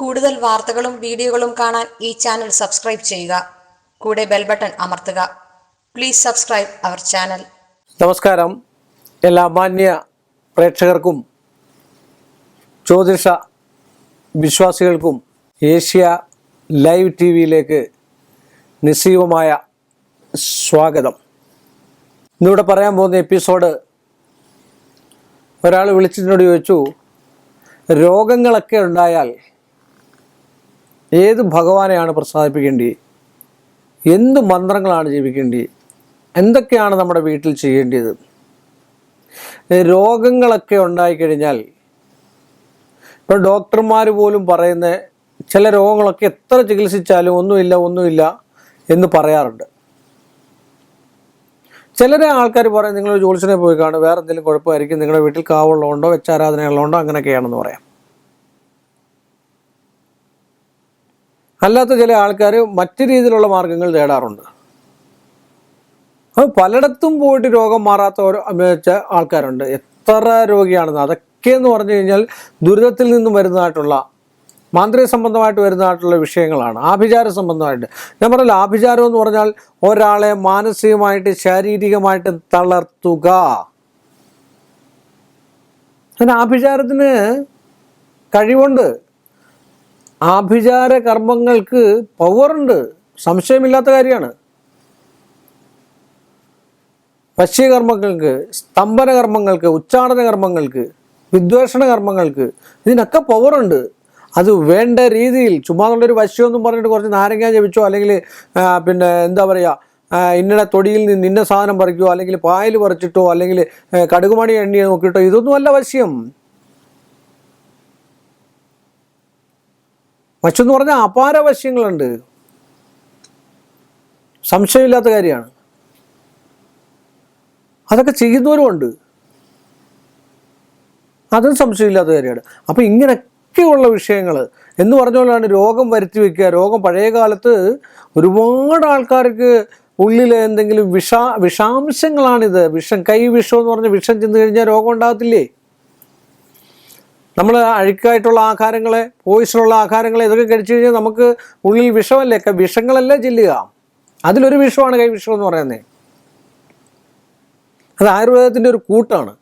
കൂടുതൽ വാർത്തകളും വീഡിയോകളും കാണാൻ ഈ ചാനൽ സബ്സ്ക്രൈബ് ചെയ്യുക. കൂടെ ബെൽ ബട്ടൺ അമർത്തുക. പ്ലീസ് സബ്സ്ക്രൈബ് അവർ ചാനൽ നമസ്കാരം. എല്ലാ മാന്യ പ്രേക്ഷകർക്കും ജ്യോതിഷ വിശ്വാസികൾക്കും ഏഷ്യ ലൈവ് ടി വിയിലേക്ക് നിസ്സീവമായ സ്വാഗതം. ഇന്നിവിടെ പറയാൻ പോകുന്ന എപ്പിസോഡ് ഒരാൾ വിളിച്ചതിനോട് ചോദിച്ചു രോഗങ്ങളൊക്കെ ഉണ്ടായാൽ ഏത് ഭഗവാനെയാണ് പ്രസാദിപ്പിക്കേണ്ടി? എന്ത് മന്ത്രങ്ങളാണ് ജീവിക്കേണ്ടി എന്തൊക്കെയാണ് നമ്മുടെ വീട്ടിൽ ചെയ്യേണ്ടത് രോഗങ്ങളൊക്കെ ഉണ്ടായിക്കഴിഞ്ഞാൽ ഇപ്പോൾ ഡോക്ടർമാർ പോലും പറയുന്ന ചില രോഗങ്ങളൊക്കെ എത്ര ചികിത്സിച്ചാലും ഒന്നുമില്ല ഒന്നുമില്ല എന്ന് പറയാറുണ്ട്. ചിലരെ ആൾക്കാർ പറയും നിങ്ങൾ ജോലിസിനെ പോയി കാണും വേറെ എന്തെങ്കിലും കുഴപ്പമായിരിക്കും നിങ്ങളുടെ വീട്ടിൽ കാവുള്ളതുകൊണ്ടോ വെച്ചാരാധനയുള്ളതുകൊണ്ടോ അങ്ങനെയൊക്കെയാണെന്ന് പറയാം. അല്ലാത്ത ചില ആൾക്കാർ മറ്റു രീതിയിലുള്ള മാർഗങ്ങൾ തേടാറുണ്ട്. അത് പലയിടത്തും പോയിട്ട് രോഗം മാറാത്ത ആൾക്കാരുണ്ട്. എത്ര രോഗിയാണെന്ന് അതൊക്കെ എന്ന് പറഞ്ഞു കഴിഞ്ഞാൽ ദുരിതത്തിൽ നിന്നും വരുന്നതായിട്ടുള്ള മാന്ത്രിക സംബന്ധമായിട്ട് വരുന്നതായിട്ടുള്ള വിഷയങ്ങളാണ്. ആഭിചാര സംബന്ധമായിട്ട്. ഞാൻ പറഞ്ഞില്ല ആഭിചാരം എന്ന് പറഞ്ഞാൽ ഒരാളെ മാനസികമായിട്ട് ശാരീരികമായിട്ട് തളർത്തുക. അതിന് ആഭിചാരത്തിന് കഴിവുണ്ട്. ആഭിചാര കർമ്മങ്ങൾക്ക് പവറുണ്ട് സംശയമില്ലാത്ത കാര്യമാണ്. വശ്യകർമ്മങ്ങൾക്ക് സ്തംഭന കർമ്മങ്ങൾക്ക് ഉച്ചാടന കർമ്മങ്ങൾക്ക് വിദ്വേഷണ കർമ്മങ്ങൾക്ക് ഇതിനൊക്കെ പവറുണ്ട് അത് വേണ്ട രീതിയിൽ ചുമ്മാ ഒരു വശ്യമെന്നും പറഞ്ഞിട്ട് കുറച്ച് നാരങ്ങ ജപിച്ചോ അല്ലെങ്കിൽ പിന്നെ എന്താ പറയുക ഇന്ന തൊടിയിൽ നിന്ന് ഇന്ന സാധനം പറിക്കുകയോ അല്ലെങ്കിൽ പായൽ പറിച്ചിട്ടോ അല്ലെങ്കിൽ കടുകുമണി എണ്ണി നോക്കിയിട്ടോ ഇതൊന്നുമല്ല വശ്യം. വശ്യം എന്ന് പറഞ്ഞാൽ അപാര വശ്യങ്ങളുണ്ട് സംശയമില്ലാത്ത കാര്യമാണ്. അതൊക്കെ ചെയ്യുന്നവരുമുണ്ട്. അതും സംശയമില്ലാത്ത കാര്യമാണ്. അപ്പോൾ ഇങ്ങനെയൊക്കെയുള്ള വിഷയങ്ങൾ എന്ന് പറഞ്ഞുകൊണ്ടാണ് രോഗം വരുത്തി വയ്ക്കുക രോഗം പഴയ കാലത്ത് ഒരുപാട് ആൾക്കാർക്ക് ഉള്ളിൽ എന്തെങ്കിലും വിഷാ വിഷാംശങ്ങളാണിത്. വിഷം കൈ വിഷം എന്ന് പറഞ്ഞാൽ വിഷം ചെന്ന് കഴിഞ്ഞാൽ രോഗം ഉണ്ടാകത്തില്ലേ? നമ്മൾ അഴുക്കായിട്ടുള്ള ആഹാരങ്ങളെ പോയിസണുള്ള ആഹാരങ്ങളെ ഇതൊക്കെ കഴിച്ചു കഴിഞ്ഞാൽ നമുക്ക് ഉള്ളിൽ വിഷമല്ലേ? വിഷങ്ങളല്ലേ ചെല്ലുക അതിലൊരു വിഷമാണ് കൈ വിഷം എന്ന് പറയുന്നത്. അത് ആയുർവേദത്തിന്റെ ഒരു കൂട്ടാണ്.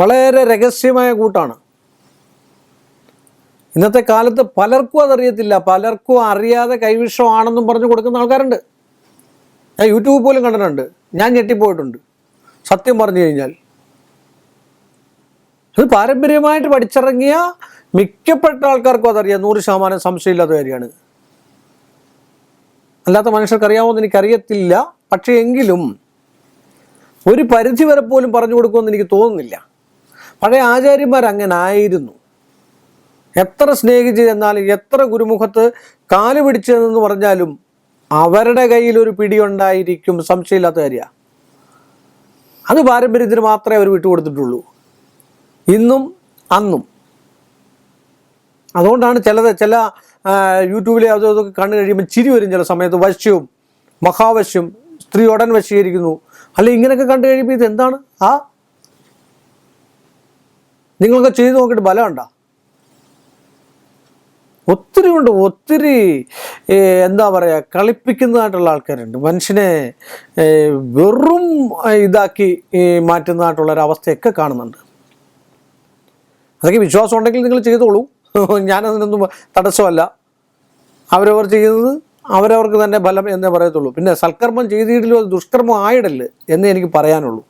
വളരെ രഹസ്യമായ കൂട്ടാണ്. ഇന്നത്തെ കാലത്ത് പലർക്കും അതറിയത്തില്ല. പലർക്കും അറിയാതെ കൈവിഷമാണെന്നും പറഞ്ഞു കൊടുക്കുന്ന ആൾക്കാരുണ്ട്. ഞാൻ യൂട്യൂബ് പോലും കണ്ടിട്ടുണ്ട്. ഞാൻ ഞെട്ടിപ്പോയിട്ടുണ്ട്. സത്യം പറഞ്ഞു കഴിഞ്ഞാൽ. അത് പാരമ്പര്യമായിട്ട് പഠിച്ചിറങ്ങിയ മിക്കപ്പെട്ട ആൾക്കാർക്കും അതറിയാം. നൂറ് ശതമാനം സംശയമില്ലാത്ത കാര്യമാണ്. അല്ലാത്ത മനുഷ്യർക്ക് അറിയാമോ എന്ന് എനിക്കറിയത്തില്ല. പക്ഷേ എങ്കിലും ഒരു പരിധി വരെ പോലും പറഞ്ഞു കൊടുക്കുമെന്ന് എനിക്ക് തോന്നുന്നില്ല. പഴയ ആചാര്യന്മാർ അങ്ങനെ ആയിരുന്നു എത്ര സ്നേഹിച്ച് ചെന്നാലും എത്ര ഗുരുമുഖത്ത് കാൽ പിടിച്ചതെന്ന് പറഞ്ഞാലും അവരുടെ കയ്യിൽ ഒരു പിടിയുണ്ടായിരിക്കും. സംശയമില്ലാത്ത കാര്യമാണ്. അത് പാരമ്പര്യത്തിന് മാത്രമേ അവർ വിട്ടുകൊടുത്തിട്ടുള്ളൂ. ഇന്നും അന്നും. അതുകൊണ്ടാണ് ചിലത് ചില യൂട്യൂബിലെ അത് ഇതൊക്കെ കണ്ടു കഴിയുമ്പോൾ ചിരി വരും ചില സമയത്ത്. വശ്യവും മഹാവശ്യം സ്ത്രീ ഉടൻ വശീകരിക്കുന്നു. അല്ലെ ഇങ്ങനെയൊക്കെ കണ്ടു കഴിയുമ്പോൾ ഇത് എന്താണ്? ആ? നിങ്ങളൊക്കെ ചെയ്തു നോക്കിയിട്ട് ബലമുണ്ടോ ഒത്തിരി ഉണ്ട് ഒത്തിരി എന്താ പറയുക കളിപ്പിക്കുന്നതായിട്ടുള്ള ആൾക്കാരുണ്ട്. മനുഷ്യനെ വെറും ഇതാക്കി മാറ്റുന്നതായിട്ടുള്ള ഒരു അവസ്ഥയൊക്കെ കാണുന്നുണ്ട്. അതൊക്കെ വിശ്വാസം ഉണ്ടെങ്കിൽ നിങ്ങൾ ചെയ്തോളൂ. ഞാനതിനൊന്നും തടസ്സമല്ല. അവരവർ ചെയ്യുന്നത് അവരവർക്ക് തന്നെ ഫലം എന്നേ പറയത്തുള്ളൂ. പിന്നെ സൽക്കർമ്മം ചെയ്തിട്ടില്ലോ അത് ദുഷ്കർമ്മം ആയിടൽ എന്നേ എനിക്ക് പറയാനുള്ളൂ.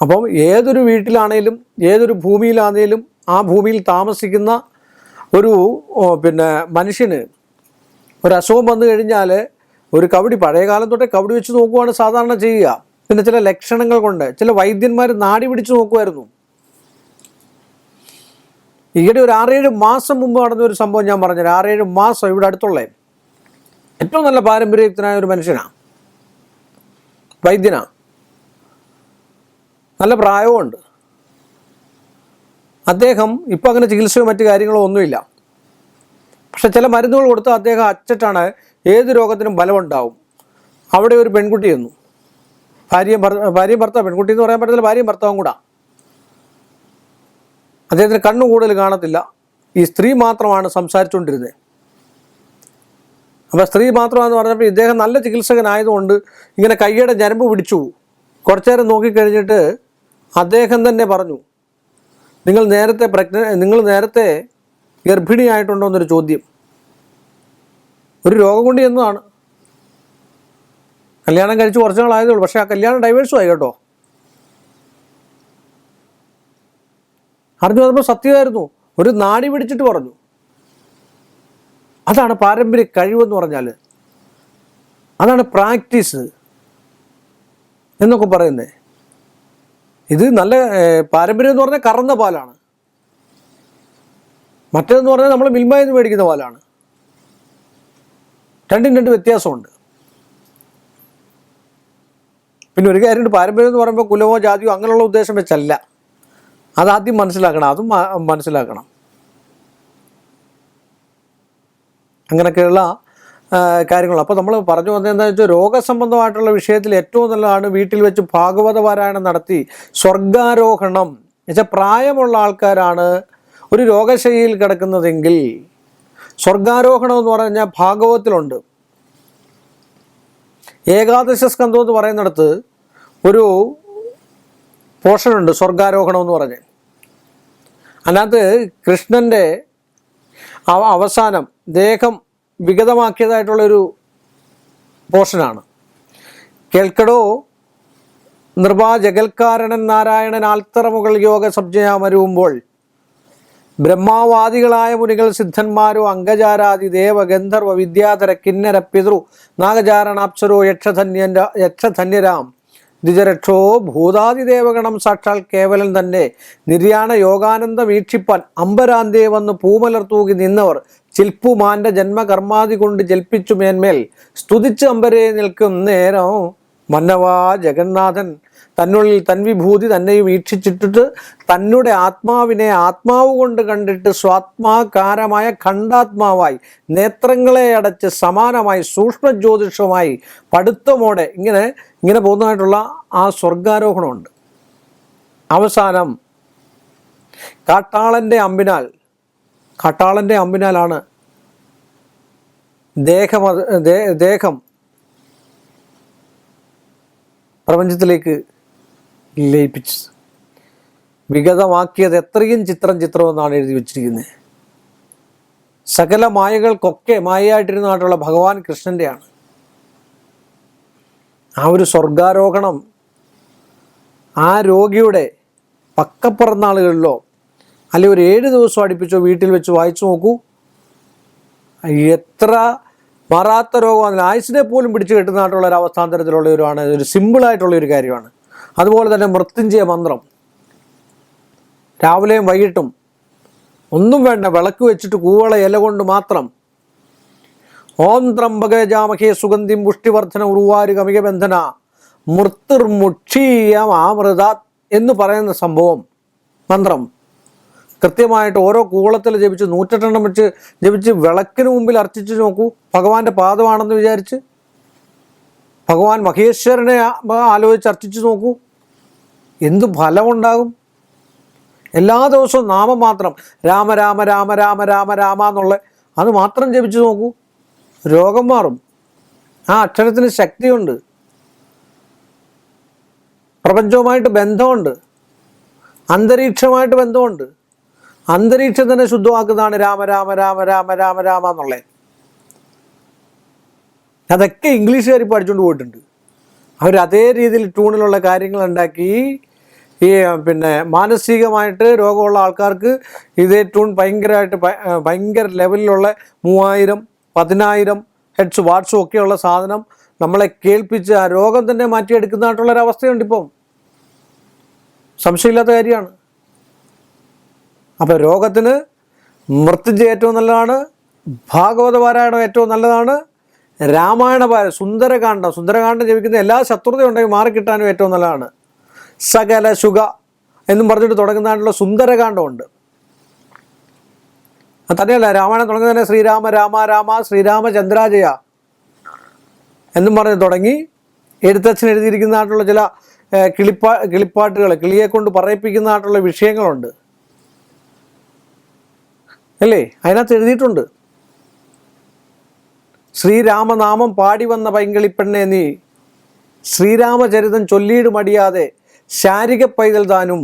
അപ്പം ഏതൊരു വീട്ടിലാണേലും ഏതൊരു ഭൂമിയിലാണേലും ആ ഭൂമിയിൽ താമസിക്കുന്ന ഒരു പിന്നെ മനുഷ്യന് ഒരു അസുഖം വന്നു കഴിഞ്ഞാൽ ഒരു കവടി പഴയ കാലം തൊട്ടേ കവടി വെച്ച് നോക്കുവാണ് സാധാരണ ചെയ്യുക. പിന്നെ ചില ലക്ഷണങ്ങൾ കൊണ്ട് ചില വൈദ്യന്മാർ നാടി പിടിച്ച് നോക്കുമായിരുന്നു ഈയിടെ ഒരു ആറേഴ് മാസം മുമ്പ് നടന്ന ഒരു സംഭവം ഞാൻ പറഞ്ഞത് ആറേഴ് മാസം ഇവിടെ അടുത്തുള്ള ഏറ്റവും നല്ല പാരമ്പര്യത്തിനായ ഒരു മനുഷ്യനാണ് വൈദ്യനാണ് നല്ല പ്രായവുമുണ്ട്. അദ്ദേഹം ഇപ്പം അങ്ങനെ ചികിത്സയോ മറ്റു കാര്യങ്ങളോ ഒന്നുമില്ല. പക്ഷെ ചില മരുന്നുകൾ കൊടുത്ത് അദ്ദേഹം അച്ചട്ടാണ് ഏത് രോഗത്തിനും ബലമുണ്ടാവും അവിടെ ഒരു പെൺകുട്ടി എന്നു ഭാര്യയും ഭാര്യയും ഭർത്താവ് പെൺകുട്ടി എന്ന് പറയാൻ പറ്റത്തില്ല ഭാര്യയും ഭർത്താവും കൂടാ. അദ്ദേഹത്തിന് കണ്ണു കൂടുതൽ കാണത്തില്ല. ഈ സ്ത്രീ മാത്രമാണ് സംസാരിച്ചുകൊണ്ടിരുന്നത്. അപ്പോൾ സ്ത്രീ മാത്രമാണെന്ന് പറഞ്ഞപ്പോൾ ഇദ്ദേഹം നല്ല ചികിത്സകനായതുകൊണ്ട് ഇങ്ങനെ കൈയുടെ ഞരമ്പ് പിടിച്ചു. കുറച്ചു നേരം നോക്കിക്കഴിഞ്ഞിട്ട് അദ്ദേഹം തന്നെ പറഞ്ഞു നിങ്ങൾ നേരത്തെ പ്രഗ്ന നിങ്ങൾ നേരത്തെ ഗർഭിണിയായിട്ടുണ്ടോ എന്നൊരു ചോദ്യം. ഒരു രോഗം കൊണ്ട് എന്നതാണ്. കല്യാണം കഴിച്ച് കുറച്ച് നാളായതേ ഉള്ളൂ. പക്ഷേ ആ കല്യാണം ഡൈവേഴ്സും ആയി കേട്ടോ. അറിഞ്ഞു വന്നപ്പോൾ സത്യമായിരുന്നു. ഒരു നാടി പിടിച്ചിട്ട് പറഞ്ഞു. അതാണ് പാരമ്പര്യ കഴിവെന്ന് പറഞ്ഞാൽ അതാണ് പ്രാക്ടീസ് എന്നൊക്കെ പറയുന്നത് ഇത് നല്ല പാരമ്പര്യം എന്ന് പറഞ്ഞാൽ കറന്ന പാലാണ്. മറ്റേതെന്ന് പറഞ്ഞാൽ നമ്മൾ മിൽമയിൽ നിന്ന് മേടിക്കുന്ന പാലാണ്. രണ്ടും രണ്ട് വ്യത്യാസമുണ്ട്. പിന്നെ ഒരു കാര്യമുണ്ട് പാരമ്പര്യം എന്ന് പറയുമ്പോൾ കുലമോ ജാതിയോ അങ്ങനെയുള്ള ഉദ്ദേശം വെച്ചല്ല. അതാദ്യം മനസ്സിലാക്കണം അതും മനസ്സിലാക്കണം. അങ്ങനെയൊക്കെയുള്ള കാര്യങ്ങൾ. അപ്പോൾ നമ്മൾ പറഞ്ഞു വന്നത് എന്താണെന്ന് വെച്ചാൽ രോഗസംബന്ധമായിട്ടുള്ള വിഷയത്തിൽ ഏറ്റവും നല്ലതാണ് വീട്ടിൽ വെച്ച് ഭാഗവത പാരായണം നടത്തി സ്വർഗാരോഹണം. എന്നുവെച്ചാൽ പ്രായമുള്ള ആൾക്കാരാണ് ഒരു രോഗശൈലിയിൽ കിടക്കുന്നതെങ്കിൽ സ്വർഗാരോഹണം എന്ന് പറഞ്ഞാൽ ഭാഗവത്തിലുണ്ട് ഏകാദശ സ്കന്ധം എന്ന് പറയുന്നിടത്ത് ഒരു പോർഷനുണ്ട് സ്വർഗാരോഹണം എന്ന് പറഞ്ഞ്. അതിനകത്ത് കൃഷ്ണന്റെ അവ അവസാനം ദേഹം വിഗതമാക്കിയതായിട്ടുള്ളൊരു പോർഷനാണ് കേൾക്കടോ? നിർഭാ ജഗൽക്കാരണൻ നാരായണൻ ആൽത്തറമുകൾ യോഗ സബ്ജയാമരുവുമ്പോൾ ബ്രഹ്മാവാദികളായ മുനികൾ സിദ്ധന്മാരോ അംഗചാരാദി ദേവ ഗന്ധർവ വിദ്യാധര കിന്നര പിതൃ നാഗചാരണാപ്സരോ യക്ഷധന്യ യക്ഷധന്യരാം ദ്വിജരക്ഷോ ഭൂതാദിദേവഗണം സാക്ഷാൽ കേവലൻ തന്നെ. നിര്യാണ യോഗാനന്ദ വീക്ഷിപ്പാൻ അമ്പരാന്തേ വന്ന് പൂമലർ തൂകി നിന്നവർ ചിൽപ്പുമാന്റെ ജന്മകർമാതി കൊണ്ട് ജൽപ്പിച്ചു മേന്മേൽ. സ്തുതിച്ച് അമ്പരെ നിൽക്കും നേരം. മന്നവാ ജഗന്നാഥൻ തന്നുള്ളിൽ തൻവിഭൂതി തന്നെ വീക്ഷിച്ചിട്ടിട്ട് തന്നെ ആത്മാവിനെ ആത്മാവ് കൊണ്ട് കണ്ടിട്ട് സ്വാത്മാകാരമായ ഖണ്ഡാത്മാവായി നേത്രങ്ങളെ അടച്ച് സമാനമായി സൂക്ഷ്മ ജ്യോതിഷമായി പടുത്തമോടെ ഇങ്ങനെ ഇങ്ങനെ പോകുന്നതായിട്ടുള്ള ആ സ്വർഗാരോഹണമുണ്ട്. അവസാനം കാട്ടാളന്റെ അമ്പിനാൽ കാട്ടാളന്റെ അമ്പിനാലാണ് ദേഹം ദേഹം പ്രപഞ്ചത്തിലേക്ക് ലയിപ്പിച്ചത്. വിഗതമാക്കിയത് എത്രയും ചിത്രം ചിത്രമെന്നാണ് എഴുതി വച്ചിരിക്കുന്നത്. സകല മായകൾക്കൊക്കെ മായയായിട്ടിരുന്നതായിട്ടുള്ള ഭഗവാൻ കൃഷ്ണന്റെയാണ് ആ ഒരു സ്വർഗാരോഹണം ആ രോഗിയുടെ പക്കപ്പിറന്നാളുകളിലോ അല്ലെ ഒരു ഏഴ് ദിവസം അടുപ്പിച്ചോ വീട്ടിൽ വെച്ച് വായിച്ചു നോക്കൂ. എത്ര മാറാത്ത രോഗമാണ് ആയുസിനെ പോലും പിടിച്ചു കെട്ടുന്നതായിട്ടുള്ള ഒരു അവസ്ഥാന്തരത്തിലുള്ള ഒരു ആണ് ഒരു സിമ്പിളായിട്ടുള്ള ഒരു കാര്യമാണ്. അതുപോലെ തന്നെ മൃത്യുഞ്ജയ മന്ത്രം. രാവിലെയും വൈകിട്ടും ഒന്നും വേണ്ട വിളക്ക് വെച്ചിട്ട് കൂവള ഇല കൊണ്ട് മാത്രം. ഓം ത്രംബകജാമഹേ സുഗന്ധിം പുഷ്ടിവർദ്ധന ഉറുവാരു കമികബന്ധന മൃത്യുർമുക്ഷീയമാമൃത എന്ന് പറയുന്ന സംഭവം മന്ത്രം. കൃത്യമായിട്ട് ഓരോ കൂളത്തിൽ ജപിച്ച് നൂറ്റെട്ടെണ്ണം വെച്ച് ജപിച്ച് വിളക്കിന് മുമ്പിൽ അർച്ചിച്ച് നോക്കൂ. ഭഗവാന്റെ പാദമാണെന്ന് വിചാരിച്ച് ഭഗവാൻ മഹേശ്വരനെ ആലോചിച്ച് അർച്ചിച്ച് നോക്കൂ. എന്ത് ഫലമുണ്ടാകും? എല്ലാ ദിവസവും നാമം മാത്രം രാമ രാമ രാമ രാമ രാമ രാമ എന്നുള്ള അത് മാത്രം ജപിച്ചു നോക്കൂ. രോഗം മാറും. ആ അക്ഷരത്തിന് ശക്തിയുണ്ട്. പ്രപഞ്ചവുമായിട്ട് ബന്ധമുണ്ട്. അന്തരീക്ഷമായിട്ട് ബന്ധമുണ്ട്. അന്തരീക്ഷം തന്നെ ശുദ്ധമാക്കുന്നതാണ് രാമ രാമ രാമ രാമ രാമ രാമ എന്നുള്ളത്. അതൊക്കെ ഇംഗ്ലീഷുകാർ പഠിച്ചുകൊണ്ട് പോയിട്ടുണ്ട്. അവർ അതേ രീതിയിൽ ട്യൂണിലുള്ള കാര്യങ്ങൾ ഉണ്ടാക്കി ഈ പിന്നെ മാനസികമായിട്ട് രോഗമുള്ള ആൾക്കാർക്ക് ഇതേ ട്യൂൺ ഭയങ്കരമായിട്ട് ഭയങ്കര ലെവലിലുള്ള മൂവായിരം പതിനായിരം ഹെഡ്സ് വാട്സും ഒക്കെയുള്ള സാധനം നമ്മളെ കേൾപ്പിച്ച് ആ രോഗം തന്നെ മാറ്റിയെടുക്കുന്നതായിട്ടുള്ളൊരു അവസ്ഥയുണ്ട് ഇപ്പം. സംശയമില്ലാത്ത കാര്യമാണ്. അപ്പോൾ രോഗത്തിന് മൃത്യുജ ഏറ്റവും നല്ലതാണ് ഭാഗവത പാരായണം ഏറ്റവും നല്ലതാണ് രാമായണ പാര സുന്ദരകാന്ഡം സുന്ദരകാന്ഡം ജപിക്കുന്ന എല്ലാ ശത്രുതയും ഉണ്ടെങ്കിൽ മാറിക്കിട്ടാനും ഏറ്റവും നല്ലതാണ്. സകല ശുഗ എന്നും പറഞ്ഞിട്ട് തുടങ്ങുന്നതായിട്ടുള്ള സുന്ദരകാന്ഡമുണ്ട്. തന്നെയല്ല രാമായണം തുടങ്ങുന്നതന്നെ ശ്രീരാമ രാമ രാമ ശ്രീരാമചന്ദ്രാജയ എന്നും പറഞ്ഞ് തുടങ്ങി എഴുത്തച്ഛൻ എഴുതിയിരിക്കുന്നതായിട്ടുള്ള ചില കിളിപ്പാ കിളിപ്പാട്ടുകൾ കിളിയെ കൊണ്ട് പറയിപ്പിക്കുന്നതായിട്ടുള്ള വിഷയങ്ങളുണ്ട്. അല്ലേ? അതിനകത്ത് എഴുതിയിട്ടുണ്ട്. ശ്രീരാമനാമം പാടി വന്ന പൈങ്കിളിപ്പെണ്ണെ നീ ശ്രീരാമചരിതം ചൊല്ലിയിട് മടിയാതെ ശാരിക പൈതൽ താനും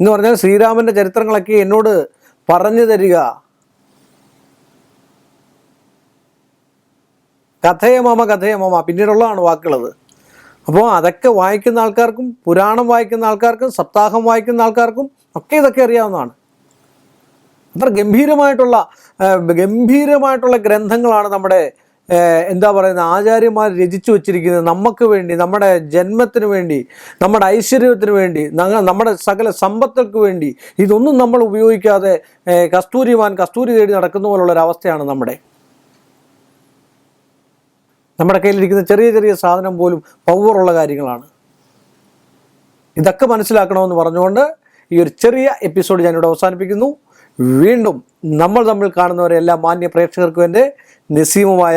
എന്ന് പറഞ്ഞാൽ ശ്രീരാമന്റെ ചരിത്രങ്ങളൊക്കെ എന്നോട് പറഞ്ഞു തരിക. കഥയമാമ കഥയമാമ കഥയ പിന്നീടുള്ളതാണ് വാക്കുകളത് അപ്പോൾ അതൊക്കെ വായിക്കുന്ന ആൾക്കാർക്കും പുരാണം വായിക്കുന്ന ആൾക്കാർക്കും സപ്താഹം വായിക്കുന്ന ആൾക്കാർക്കും ഒക്കെ ഇതൊക്കെ അറിയാവുന്നതാണ്. അത്ര ഗംഭീരമായിട്ടുള്ള ഗംഭീരമായിട്ടുള്ള ഗ്രന്ഥങ്ങളാണ് നമ്മുടെ എന്താ പറയുന്ന ആചാര്യന്മാർ രചിച്ചു വച്ചിരിക്കുന്നത് നമുക്ക് വേണ്ടി നമ്മുടെ ജന്മത്തിന് വേണ്ടി നമ്മുടെ ഐശ്വര്യത്തിന് വേണ്ടി നമ്മുടെ സകല സമ്പത്തുകൾക്ക് വേണ്ടി ഇതൊന്നും നമ്മൾ ഉപയോഗിക്കാതെ കസ്തൂരിമാൻ കസ്തൂരി തേടി നടക്കുന്ന പോലുള്ള ഒരു അവസ്ഥയാണ് നമ്മുടെ. നമ്മുടെ കയ്യിലിരിക്കുന്ന ചെറിയ ചെറിയ സാധനം പോലും പവറുള്ള കാര്യങ്ങളാണ്. ഇതൊക്കെ മനസ്സിലാക്കണമെന്ന് പറഞ്ഞുകൊണ്ട് ഈ ഒരു ചെറിയ എപ്പിസോഡ് ഞാനിവിടെ അവസാനിപ്പിക്കുന്നു. വീണ്ടും നമ്മൾ തമ്മിൽ കാണുന്നവരെ എല്ലാ മാന്യ പ്രേക്ഷകർക്കും എന്റെ നിസ്സീമമായ